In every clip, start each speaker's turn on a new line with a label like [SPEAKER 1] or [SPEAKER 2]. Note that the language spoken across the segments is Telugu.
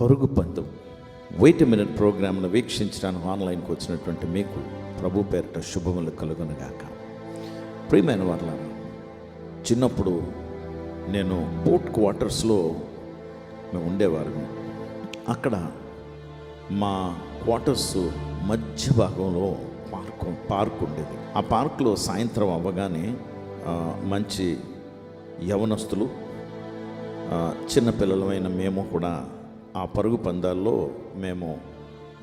[SPEAKER 1] పరుగు పందెం. వెయిట్ మినిట్ ప్రోగ్రామ్ను వీక్షించడానికి ఆన్లైన్కి వచ్చినటువంటి మీకు ప్రభు పేరిట శుభములు కలుగునగాక ప్రియమైన వాళ్ళ చిన్నప్పుడు నేను బోట్ క్వార్టర్స్లో మేము ఉండేవారు అక్కడ మా క్వార్టర్స్ మధ్య భాగంలో పార్క్ పార్క్ ఉండేది. ఆ పార్క్లో సాయంత్రం అవ్వగానే మంచి యవనస్తులు చిన్నపిల్లలమైన మేము కూడా ఆ పరుగు పందాల్లో మేము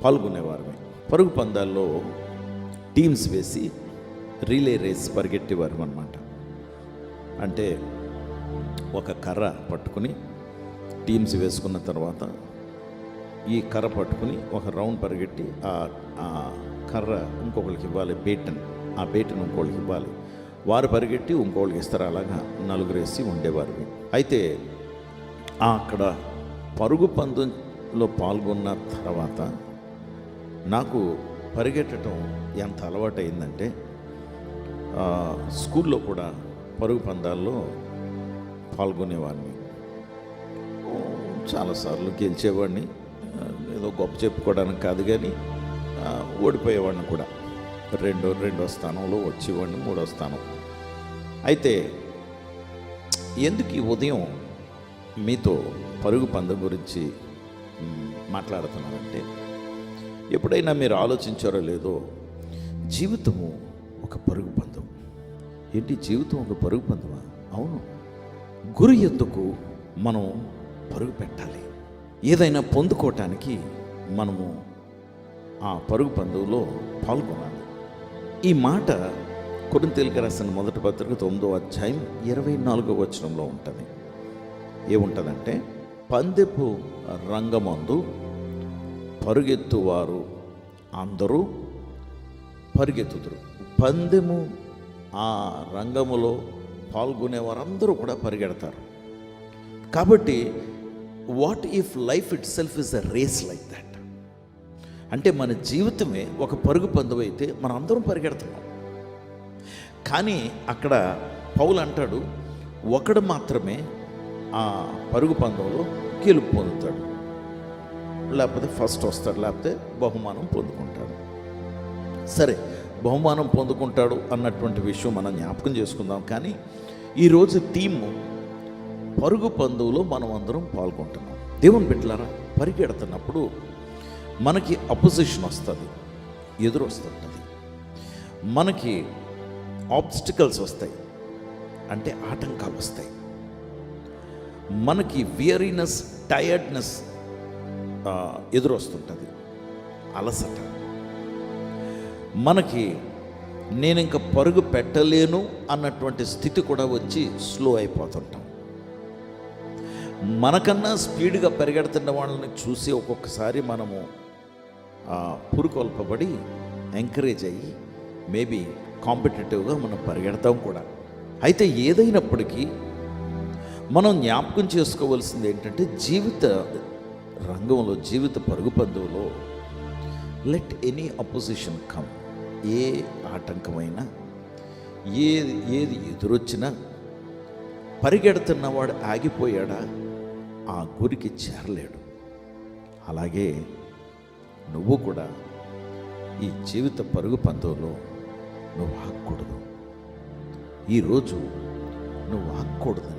[SPEAKER 1] పాల్గొనేవారమే. పరుగు పందాల్లో టీమ్స్ వేసి రీలే రేస్ పరిగెట్టేవారు అనమాట అంటే ఒక కర్ర పట్టుకుని టీమ్స్ వేసుకున్న తర్వాత ఈ కర్ర పట్టుకుని ఒక రౌండ్ పరిగెట్టి ఆ కర్ర ఇంకొకరికి ఇవ్వాలి బేటన్. ఆ బేటన్ ఇంకోళ్ళకి ఇవ్వాలి. వారు పరిగెట్టి ఇంకోళ్ళకి ఇస్తారు. అలాగా నలుగురు వేసి ఉండేవారు. అయితే అక్కడ పరుగు పందులో పాల్గొన్న తర్వాత నాకు పరిగెట్టడం ఎంత అలవాటు అయిందంటే స్కూల్లో కూడా పరుగు పందాల్లో పాల్గొనేవాడిని. చాలాసార్లు గెలిచేవాడిని. ఏదో గొప్ప చెప్పుకోవడానికి కాదు కానీ ఓడిపోయేవాడిని కూడా. రెండో రెండో స్థానంలో వచ్చేవాడిని మూడో స్థానం. అయితే ఎందుకు ఈ ఉదయం మీతో పరుగు పందం గురించి మాట్లాడుతున్నానంటే ఎప్పుడైనా మీరు ఆలోచించారో లేదో జీవితము ఒక పరుగు పందం. ఏంటి జీవితం ఒక పరుగు పందమా? అవును. గురి ఎందుకు మనం పరుగు పెట్టాలి? ఏదైనా పొందుకోవటానికి మనము ఆ పరుగు పందువులో పాల్గొనాలి. ఈ మాట కొరింతేలికి రాసిన మొదటి పత్రిక తొమ్మిదో అధ్యాయం ఇరవై నాలుగో వచనంలో ఉంటుంది. ఏముంటుందంటే పందెపు రంగమందు పరుగెత్తువారు అందరూ పరిగెత్తుతురు పందెము ఆ రంగములో పాల్గొనే వారందరూ కూడా పరిగెడతారు. కాబట్టి what if life itself is a race like that అంటే మన జీవితమే ఒక పరుగు పందెం అయితే మనం అందరం పరిగెడుతున్నాం. కానీ అక్కడ పౌలు అంటాడు ఒకడు మాత్రమే ఆ పరుగు పందంలో గెలుపు పొందుతాడు. లేకపోతే ఫస్ట్ వస్తాడు లేకపోతే బహుమానం పొందుకుంటాడు. సరే బహుమానం పొందుకుంటాడు అన్నటువంటి విషయం మనం జ్ఞాపకం చేసుకుందాం. కానీ ఈరోజు టీము పరుగు పందువులో మనం అందరం పాల్గొంటున్నాం. దేవుని బిడ్డలారా పరిగెడుతున్నప్పుడు మనకి అపోజిషన్ వస్తుంది ఎదురు వస్తుంటుంది. మనకి ఆబ్స్టికల్స్ వస్తాయి అంటే ఆటంకాలు వస్తాయి. మనకి వియరీనెస్ టయర్డ్నెస్ ఎదురొస్తుంటుంది. అలసట. మనకి నేను ఇంకా పరుగు పెట్టలేను అన్నటువంటి స్థితి కూడా వచ్చి స్లో అయిపోతుంటాం. మనకన్నా స్పీడ్గా పరిగెడుతున్న వాళ్ళని చూసి ఒక్కొక్కసారి మనము పురుకొల్పబడి ఎంకరేజ్ అయ్యి మేబీ కాంపిటేటివ్గా మనం పరిగెడతాం కూడా. అయితే ఏదైనప్పటికీ మనం జ్ఞాపకం చేసుకోవాల్సింది ఏంటంటే జీవిత రంగంలో జీవిత పరుగు పందువులో లెట్ ఎనీ అపోజిషన్ కమ్ ఏ ఆటంకమైనా ఏది ఏది ఎదురొచ్చినా పరిగెడుతున్నవాడు ఆగిపోయాడా? ఆ గురికి చేరలేడు. అలాగే నువ్వు కూడా ఈ జీవిత పరుగు పంతులో నువ్వు ఆగకూడదు. ఈరోజు నువ్వు ఆగకూడదు.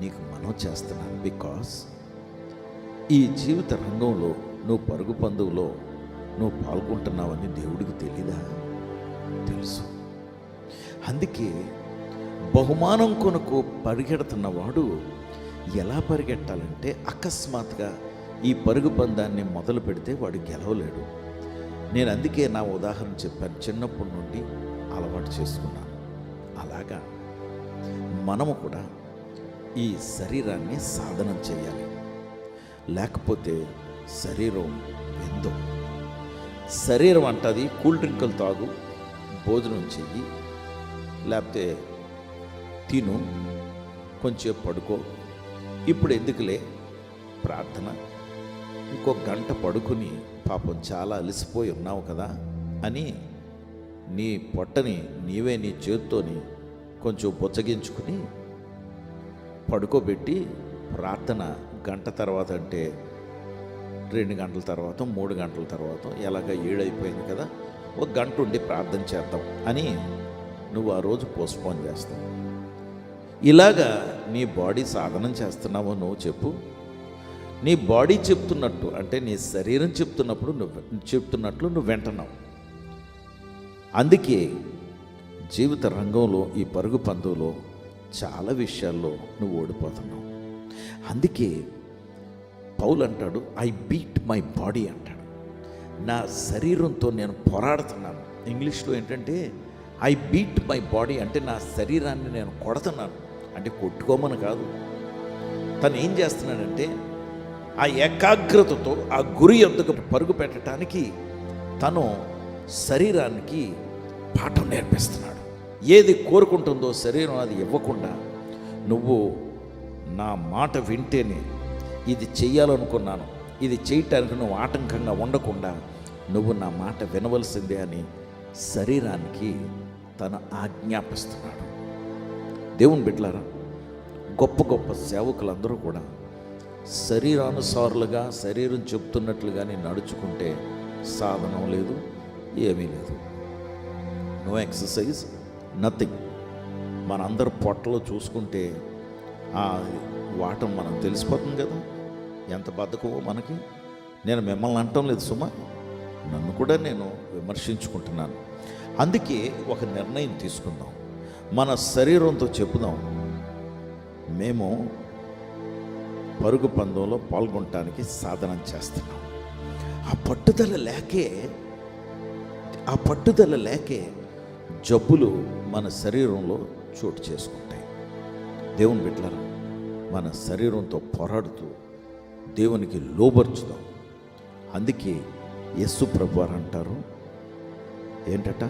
[SPEAKER 1] నీకు మనం చేస్తున్నాను బికాస్ ఈ జీవిత రంగంలో నువ్వు పరుగు పందువులో నువ్వు పాల్గొంటున్నావని దేవుడికి తెలీదా? తెలుసు. అందుకే బహుమానం కొనుకు పరిగెడుతున్నవాడు ఎలా పరిగెట్టాలంటే అకస్మాత్తుగా ఈ పరుగు పందాన్ని మొదలు పెడితే వాడు గెలవలేడు. నేను అందుకే నా ఉదాహరణ చెప్పాను. చిన్నప్పటి నుండి అలవాటు చేసుకున్నాను. అలాగా? మనము కూడా ఈ శరీరాన్ని సాధనం చేయాలి. లేకపోతే శరీరం ఎందో శరీరం అంటది కూల్ డ్రింకులు తాగు భోజనం చెయ్యి లేకపోతే తిను కొంచెం పడుకో. ఇప్పుడు ఎందుకులే? ప్రార్థన. ఇంకో గంట పడుకుని పాపం చాలా అలసిపోయి ఉన్నావు కదా అని నీ పొట్టని నీవే నీ చేత్తోని కొంచెం బుచ్చగించుకుని పడుకోబెట్టి ప్రార్థన గంట తర్వాత అంటే రెండు గంటల తర్వాత మూడు గంటల తర్వాత ఎలాగ ఏడైపోయింది కదా ఒక గంట ఉండి ప్రార్థన చేద్దాం అని నువ్వు ఆ రోజు పోస్ట్పోన్ చేస్తావు. ఇలాగా నీ బాడీ సాధనం చేస్తున్నావో నువ్వు చెప్పు. నీ బాడీ చెప్తున్నట్టు అంటే నీ శరీరం చెప్తున్నప్పుడు నువ్వు చెప్తున్నట్లు నువ్వు వింటున్నావు. అందుకే జీవిత రంగంలో ఈ పరుగు పందులో చాలా విషయాల్లో నువ్వు ఓడిపోతున్నావు. అందుకే పౌలు అంటాడు ఐ బీట్ మై బాడీ అంటాడు. నా శరీరంతో నేను పోరాడుతున్నాను. ఇంగ్లీష్లో ఏంటంటే ఐ బీట్ మై బాడీ అంటే నా శరీరాన్ని నేను కొడుతున్నాను. అంటే కొట్టుకోమని కాదు. తను ఏం చేస్తున్నాడంటే ఆ ఏకాగ్రతతో ఆ గురి ఎందుకు పరుగు పెట్టడానికి తను శరీరానికి పాఠం నేర్పిస్తున్నాడు. ఏది కోరుకుంటుందో శరీరం అది ఇవ్వకుండా నువ్వు నా మాట వింటేనే ఇది చెయ్యాలనుకున్నాను. ఇది చేయటానికి నువ్వు ఆటంకంగా ఉండకుండా నువ్వు నా మాట వినవలసిందే అని శరీరానికి తను ఆజ్ఞాపిస్తున్నాడు. దేవుని బిడ్డలారా గొప్ప గొప్ప సేవకులందరూ కూడా శరీరానుసారులుగా శరీరం చెప్తున్నట్లుగానే నడుచుకుంటే సాధనం లేదు ఏమీ లేదు. నో ఎక్సర్సైజ్ నథింగ్ మనందరు పొట్టలో చూసుకుంటే ఆ వాటం మనం తెలిసిపోతుంది కదా. ఎంత బద్ధకమో మనకి. నేను మిమ్మల్ని అంటం లేదు సుమా. నన్ను కూడా నేను విమర్శించుకుంటున్నాను. అందుకే ఒక నిర్ణయం తీసుకుందాం. మన శరీరంతో చెప్పుదాం మేము పరుగు పందెంలో పాల్గొనటానికి సాధనం చేస్తున్నాం. ఆ పట్టుదల లేకే ఆ పట్టుదల లేకే జబ్బులు మన శరీరంలో చోటు చేసుకుంటాయి. దేవుని బిడ్డలారా మన శరీరంతో పోరాడుతూ దేవునికి లోబర్చుదాం. అందుకే యస్సు ప్రభువారు అంటారు ఏంటట?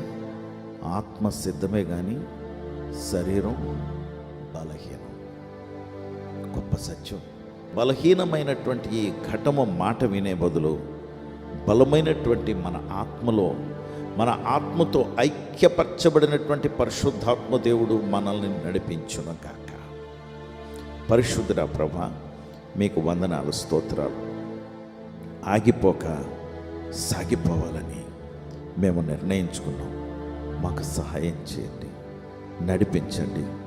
[SPEAKER 1] ఆత్మ సిద్ధమే కానీ శరీరం బలహీనం. గొప్ప సత్యం. బలహీనమైనటువంటి ఈ ఘటము మాట వినే బదులు బలమైనటువంటి మన ఆత్మలో మన ఆత్మతో ఐక్యపరచబడినటువంటి పరిశుద్ధాత్మ దేవుడు మనల్ని నడిపించును కాక పరిశుద్ధుడ ప్రభ మీకు వందనాలు స్తోత్రాలు. ఆగిపోక సాగిపోవాలని మేము నిర్ణయించుకున్నాం. మాకు సహాయం చేయండి నడిపించండి.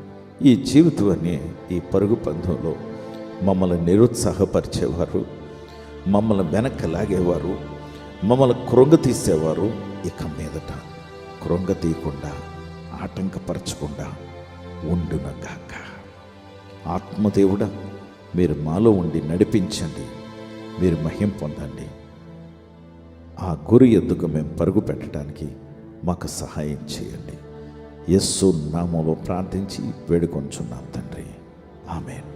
[SPEAKER 1] ఈ జీవితాన్ని ఈ పరుగు పందంలో మమ్మల్ని నిరుత్సాహపరిచేవారు మమ్మల్ని వెనక్కి లాగేవారు మమ్మల్ని కృంగ తీసేవారు ఇక మీదట కృంగ తీయకుండా ఆటంకపరచకుండా ఉండునగాక. ఆత్మదేవుడా మీరు మాలో ఉండి నడిపించండి మీరు మహిం పొందండి. ఆ గురి ఎద్దుకు మేము పరుగు పెట్టడానికి మాకు సహాయం చేయండి. యస్సు నామంలో ప్రార్థించి వేడుకొంచున్నాం తండ్రి. ఆమెను.